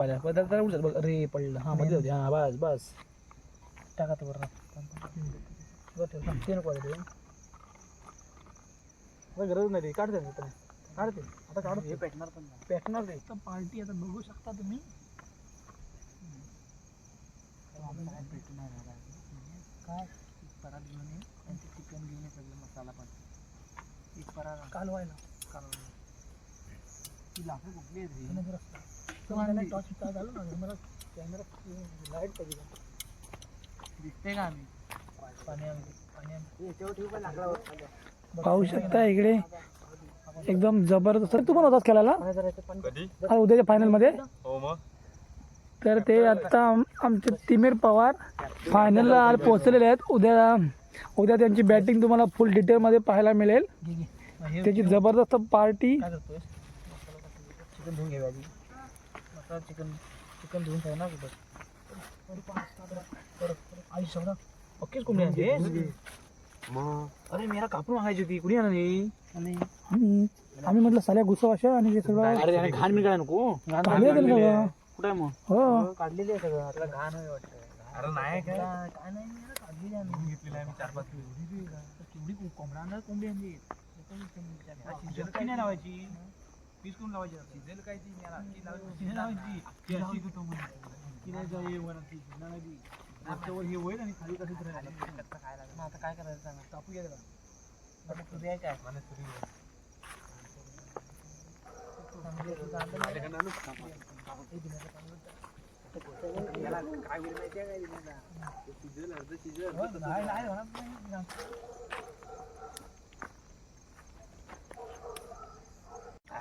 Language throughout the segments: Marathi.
तर उडत बघ रे पडलं हा मध्ये होती हा बस बस टाका तो बरं बरं ठेव, थांब, ते नको गरज नाही काढते काढते आता काढते हे पेटणार पण पेटणार रे पार्टी आता बघू शकता तुम्ही काय परात घेऊन ये आणि ते चिकन घेऊन ये सगळं मसाला पण एक परात कालवायला कालवायला ती लाकडं कुठली आहेत दिसते का आम्ही? पाहू शकता इकडे. एकदम जबरदस्त. तू पण होतास खेळायला? उद्याच्या फायनलमध्ये? हो मग? तर ते आता आम- आमचे तिमीर पवार फायनलला आज पोहोचलेले आहेत. उद्या उद्या त्यांची बॅटिंग तुम्हाला फुल डिटेलमध्ये पाहायला मिळेल. त्याची जबरदस्त पार्टी करतोय चिकन चिकन धुवून ठेव ना कुठं आई सगळं पक्कीच कोंबडी आणते अरे मेरा कापून मागायची होती. कुणी आणि? आम्ही. आम्ही म्हटलं साल्या घुसव अशा आणि हे सगळं. अरे घाण मी काय नको काढले सगळं कुठे मग? हो. काढलेली आहे सगळं. आता घाण आहे वाटतं. अरे नाही काय? काय नाही काढलेली आहे. घेतलेला आहे मी चार पाच केवढी कोंबडा आणणार कोंबडी आणली. लावायची. पीस करून लावायची शिजेल काय ती शिजेल लावायची? ती अशी होतो ती नाही जाऊ ये वरात ती शिजणार नाही ती. वरच्यावर हे. होईल आणि खाली कसं तरी राहिलं. मग आता काय करायचं सांगा? आहे. काय तुझं. याला काय होईल माहिती आहे काय दिलं हो, नाही, नाही, होणार नाही. आगे आगे बघू दे ए,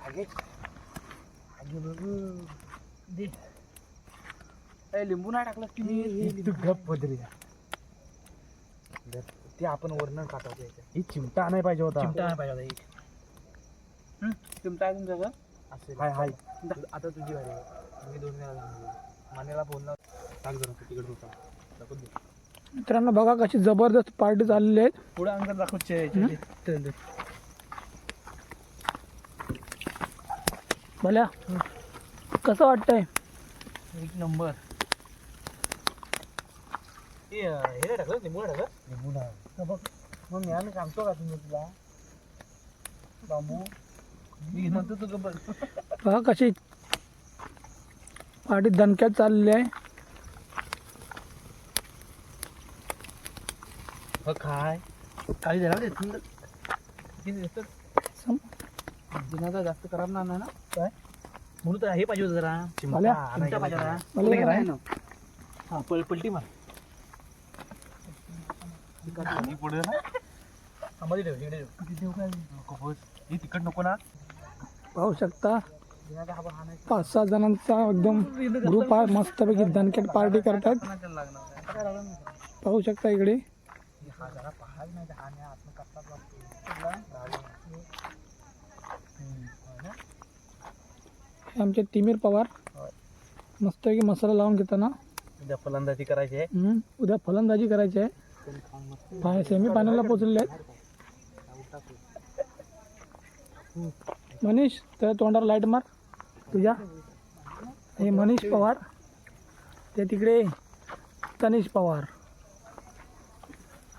लिंबू नाही टाकलं की तू गप बदरी ते आपण वरण याच्यात ही चिमटा आणाय पाहिजे होता. चिमटा नाही पाहिजे होता एक? चिमटा आहे तुमच्याकडं असेल. हाय हाय. आता तुझी आहे. मी दोन वेळा मानेला बोलला टाक जरा तिकडे होता दे. मित्रांनो बघा कशी जबरदस्त पार्टी चाललेली आहे पुढे अंतर दाखवचे भल्या कसं वाटतंय? एक नंबर. हे हे टाकलं टाकलं बघ मग मी आम्ही सांगतो का तुम्ही तुला? बांबू मी म्हणतो तुझं बघ बघा कशी पार्टी दणक्यात चाललेली आहे. काय काही झाला थंड. किती दिनाचा जास्त खराब नाही ना? काय? म्हणून तर हे पाहिजे होतं जरा? चिमटा पाहिजे होता. मला कुठे नाही गेला? हा पल पलटी मार. पुढे ना? हा, मध्ये ठेव इकडे ठेव. नको बस हे तिकट नको ना. पाहू शकता. हा हा नाही पाच सहा जणांचा एकदम ग्रुप आहे मस्तपैकी दणक्यात पार्टी करतात. कोणाच्या लागणार? नाही. आता काय लागलं नाही. पाहू शकता इकडे. हा जरा पहाड नाही तर हा नाही आत्म करतात वाटतं हे आमचे तिमीर पवार. मस्तपैकी मसाला लावून घेताना. उद्या फलंदाजी करायची आहे. हम्म, उद्या फलंदाजी करायची आहे. सेमी फायनलला पोचलेले आहेत. मनीष त्या तोंडावर लाइट मार. तुझ्या. हे मनीष पवार. ते तिकडे तनिष पवार.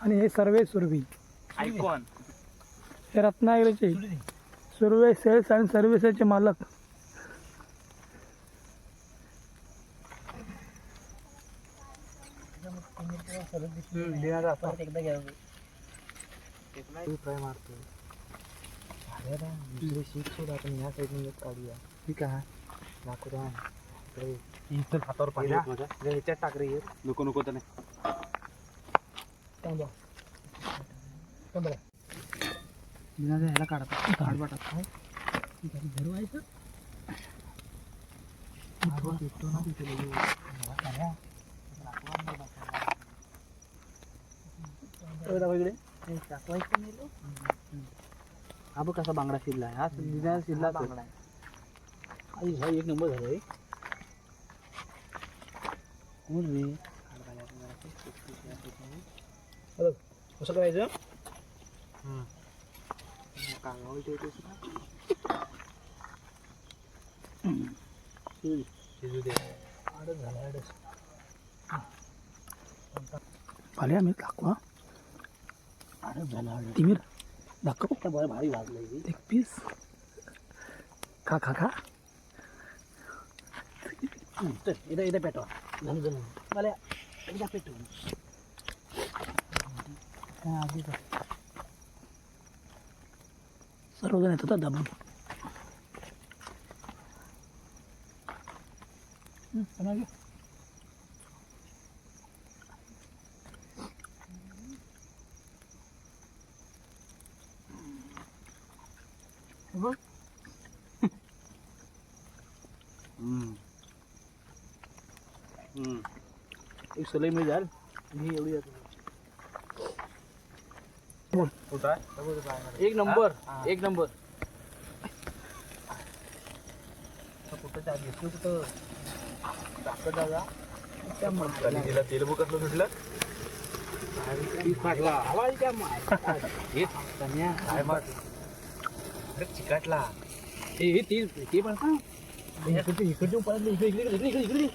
आणि हे सर्वे सुरभी. हे रत्नागिरीचे. सुर्वे सेल्स आणि सर्व्हिसेसचे मालक ठीक आहे दाखवतो इथं हातावर पाणी पहिला. येत माझ्या इकडे ह्याच्यात टाक रे हे. नको नको तर दिनाचा ह्याला काढता काढवा टाकतो भरवायचं. भेटतो ना तिथे दाखव इकडे. हे नाही. हा बघ कसा बांगडा शिरला हा दिनाचा शिरला बांगडा आई हा एक नंबर झाला रे. कोण रे? कसं करायचं? कांगावं ठेवतोस ना? हम्म. शिजू दे आडच झाला आडच पाल्या मी दाखवा आडच झाला आडच तिमीर दाखव आता बरं भारी वाजलं एक पीस खा खा खा तर इथं इथं पेटवा झालं झालं मला एकदा पेटव काय आधी तर सर्वजण येतात हा दाबून हं, चला घे. हे बघ हम्म. हम्म. एक सलई मी जाल मी एवढी येतो कुठं आहे? एक नंबर एक नंबर. कुठं त्या घेतलं कुठं? दादा. त्या तिला कसलं सुटलं आवाज त्या हे काय मग अरे चिकाटला. हे हे ते ते पण का? इकडे इकडे इकडे इकडे.